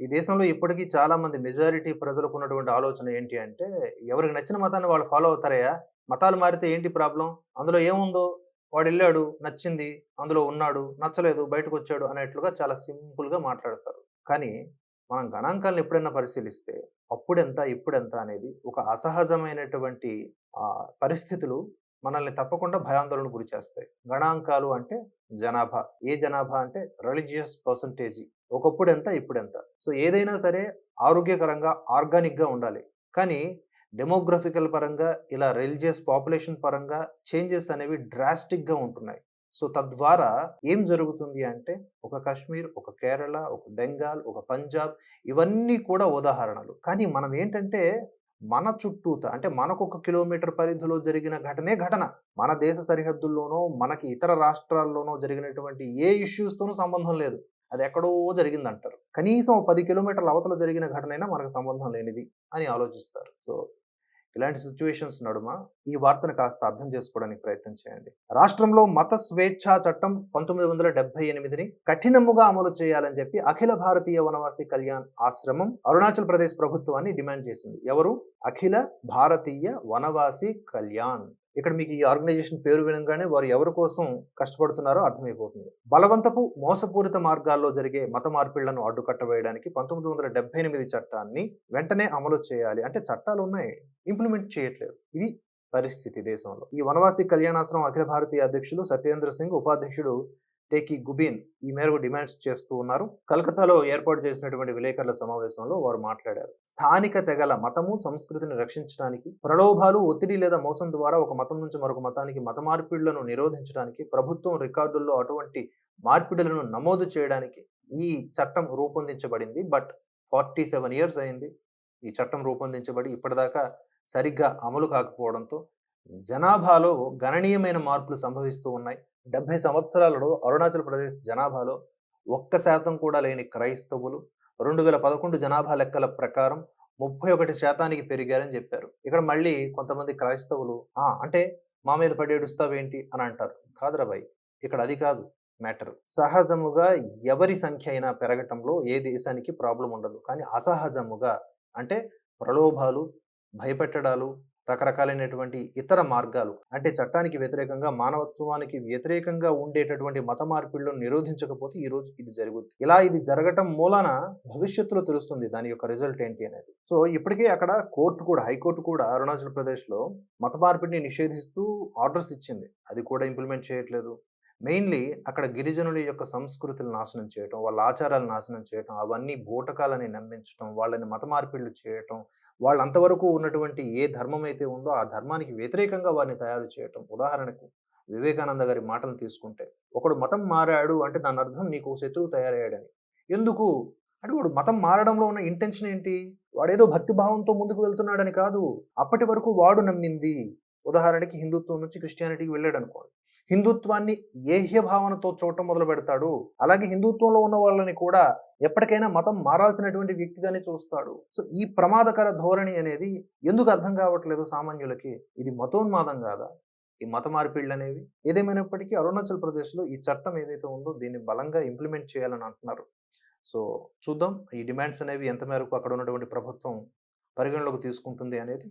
ఈ దేశంలో ఇప్పటికీ చాలా మంది మెజారిటీ ప్రజలకు ఉన్నటువంటి ఆలోచన ఏంటి అంటే ఎవరికి నచ్చిన మతాన్ని వాళ్ళు ఫాలో అవుతారయ్యా? మతాలు మారితే ఏంటి ప్రాబ్లం? అందులో ఏముందో? వాడు వెళ్ళాడు నచ్చింది అందులో ఉన్నాడు నచ్చలేదు బయటకు వచ్చాడు అనేట్లుగా చాలా సింపుల్గా మాట్లాడతారు. కానీ మనం గణాంకాలను ఎప్పుడైనా పరిశీలిస్తే అప్పుడెంత ఇప్పుడెంత అనేది ఒక అసహజమైనటువంటి పరిస్థితులు మనల్ని తప్పకుండా భయాందోళన గురి చేస్తాయి. గణాంకాలు అంటే జనాభా. ఏ జనాభా అంటే రిలీజియస్ పర్సంటేజీ. ఒకప్పుడు ఎంత ఇప్పుడు ఎంత. సో ఏదైనా సరే ఆరోగ్యకరంగా ఆర్గానిక్గా ఉండాలి. కానీ డెమోగ్రఫికల్ పరంగా ఇలా రిలీజియస్ పాపులేషన్ పరంగా చేంజెస్ అనేవి డ్రాస్టిక్గా ఉంటున్నాయి. సో తద్వారా ఏం జరుగుతుంది అంటే ఒక కాశ్మీర్ ఒక కేరళ ఒక బెంగాల్ ఒక పంజాబ్ ఇవన్నీ కూడా ఉదాహరణలు. కానీ మనం ఏంటంటే మన చుట్టూత అంటే మనకు ఒక కిలోమీటర్ పరిధిలో జరిగిన ఘటనే ఘటన. మన దేశ సరిహద్దుల్లోనో మనకి ఇతర రాష్ట్రాల్లోనో జరిగినటువంటి ఏ ఇష్యూస్తోనూ సంబంధం లేదు. అది ఎక్కడో జరిగింది అంటారు కనీసం పది కిలోమీటర్ల అవతల జరిగిన ఘటనైనా మనకు సంబంధం లేనిది అని ఆలోచిస్తారు. సో ఇలాంటి సిచ్యువేషన్స్ నడుమ ఈ వార్తను కాస్త అర్థం చేసుకోవడానికి ప్రయత్నం చేయండి. రాష్ట్రంలో మత స్వేచ్ఛా చట్టం పంతొమ్మిది వందల డెబ్బై ఎనిమిదిని కఠినముగా అమలు చేయాలని చెప్పి అఖిల భారతీయ వనవాసి కళ్యాణ్ ఆశ్రమం అరుణాచల్ ప్రదేశ్ ప్రభుత్వాన్ని డిమాండ్ చేసింది. ఎవరు? అఖిల భారతీయ వనవాసి కళ్యాణ్. ఇక్కడ మీకు ఈ ఆర్గనైజేషన్ పేరు వినగానే వారు ఎవరి కోసం కష్టపడుతున్నారో అర్థమైపోతుంది. బలవంతపు మోసపూరిత మార్గాల్లో జరిగే మత మార్పిళ్ళను అడ్డుకట్టవేయడానికి పంతొమ్మిది వందల డెబ్బై ఎనిమిది చట్టాన్ని వెంటనే అమలు చేయాలి. అంటే చట్టాలు ఉన్నాయి. ఇంప్లిమెంట్ చేయట్లేదు. ఇది పరిస్థితి దేశంలో. ఈ వనవాసి కళ్యాణాశ్రమం అఖిల భారతీయ అధ్యక్షులు సత్యేంద్ర సింగ్ ఉపాధ్యక్షుడు టేకి గుబిన్ ఈ మేరకు డిమాండ్స్ చేస్తూ ఉన్నారు. కలకత్తాలో ఏర్పాటు చేసినటువంటి విలేకరుల సమావేశంలో వారు మాట్లాడారు. స్థానిక తెగల మతము సంస్కృతిని రక్షించడానికి ప్రలోభాలు ఒత్తిడి లేదా మోసం ద్వారా ఒక మతం నుంచి మరొక మతానికి మత మార్పిడులను నిరోధించడానికి ప్రభుత్వం రికార్డుల్లో అటువంటి మార్పిడులను నమోదు చేయడానికి ఈ చట్టం రూపొందించబడింది. బట్ ఫార్టీ సెవెన్ ఇయర్స్ అయింది. ఈ చట్టం రూపొందించబడి ఇప్పటిదాకా సరిగ్గా అమలు కాకపోవడంతో జనాభాలో గణనీయమైన మార్పులు సంభవిస్తూ ఉన్నాయి. డెబ్బై సంవత్సరాలలో అరుణాచల్ ప్రదేశ్ జనాభాలో ఒక్క శాతం కూడా లేని క్రైస్తవులు రెండు వేల పదకొండు జనాభా లెక్కల ప్రకారం ముప్పై ఒకటి శాతానికి పెరిగారని చెప్పారు. ఇక్కడ మళ్ళీ కొంతమంది క్రైస్తవులు "ఆ, అంటే మా మీద పడేడుస్తావేంటి అని అంటారు. కాదురా బాయ్ ఇక్కడ అది కాదు మ్యాటర్. సహజముగా ఎవరి సంఖ్య అయినా పెరగటంలో ఏ దేశానికి ప్రాబ్లం ఉండదు. కానీ అసహజముగా అంటే ప్రలోభాలు భయపెట్టడాలు రకరకాలైనటువంటి ఇతర మార్గాలు. అంటే చట్టానికి వ్యతిరేకంగా మానవత్వానికి వ్యతిరేకంగా ఉండేటటువంటి మత మార్పిళ్ళను నిరోధించకపోతే ఈ రోజు ఇది జరుగుతుంది ఇలా ఇది జరగటం మూలన భవిష్యత్తులో తెలుస్తుంది దాని యొక్క రిజల్ట్ ఏంటి అనేది. సో ఇప్పటికే అక్కడ కోర్టు కూడా హైకోర్టు కూడా అరుణాచల్ ప్రదేశ్లో మత మార్పిడిని నిషేధిస్తూ ఆర్డర్స్ ఇచ్చింది. అది కూడా ఇంప్లిమెంట్ చేయట్లేదు. మెయిన్లీ అక్కడ గిరిజనుల యొక్క సంస్కృతులు నాశనం చేయటం వాళ్ళ ఆచారాలు నాశనం చేయటం అవన్నీ బూటకాలని నమ్మించటం వాళ్ళని మత మార్పిళ్ళు చేయటం వాళ్ళు అంతవరకు ఉన్నటువంటి ఏ ధర్మం అయితే ఉందో ఆ ధర్మానికి వ్యతిరేకంగా వారిని తయారు చేయటం. ఉదాహరణకు వివేకానంద గారి మాటలు తీసుకుంటే ఒకడు మతం మారాడు అంటే దాని అర్థం నీకు శత్రువు తయారయ్యాడని. ఎందుకు? అంటే వాడు మతం మారడంలో ఉన్న ఇంటెన్షన్ ఏంటి? వాడేదో భక్తి భావంతో ముందుకు వెళ్తున్నాడని కాదు. అప్పటి వరకు వాడు నమ్మింది. ఉదాహరణకి హిందుత్వం నుంచి క్రిస్టియానిటీకి వెళ్ళాడు అనుకోండి హిందుత్వాన్ని ఏహ్య భావనతో చూడటం మొదలు పెడతాడు. అలాగే హిందుత్వంలో ఉన్న వాళ్ళని కూడా ఎప్పటికైనా మతం మారాల్సినటువంటి వ్యక్తిగానే చూస్తాడు. సో ఈ ప్రమాదకర ధోరణి అనేది ఎందుకు అర్థం కావట్లేదు సామాన్యులకి ఇది మతోన్మాదం కాదా? ఈ మత మార్పిళ్ళు అనేవి? ఏదేమైనప్పటికీ అరుణాచల్ ప్రదేశ్లో ఈ చట్టం ఏదైతే ఉందో దీన్ని బలంగా ఇంప్లిమెంట్ చేయాలని అంటున్నారు. సో చూద్దాం ఈ డిమాండ్స్ అనేవి ఎంత మేరకు అక్కడ ఉన్నటువంటి ప్రభుత్వం పరిగణలోకి తీసుకుంటుంది అనేది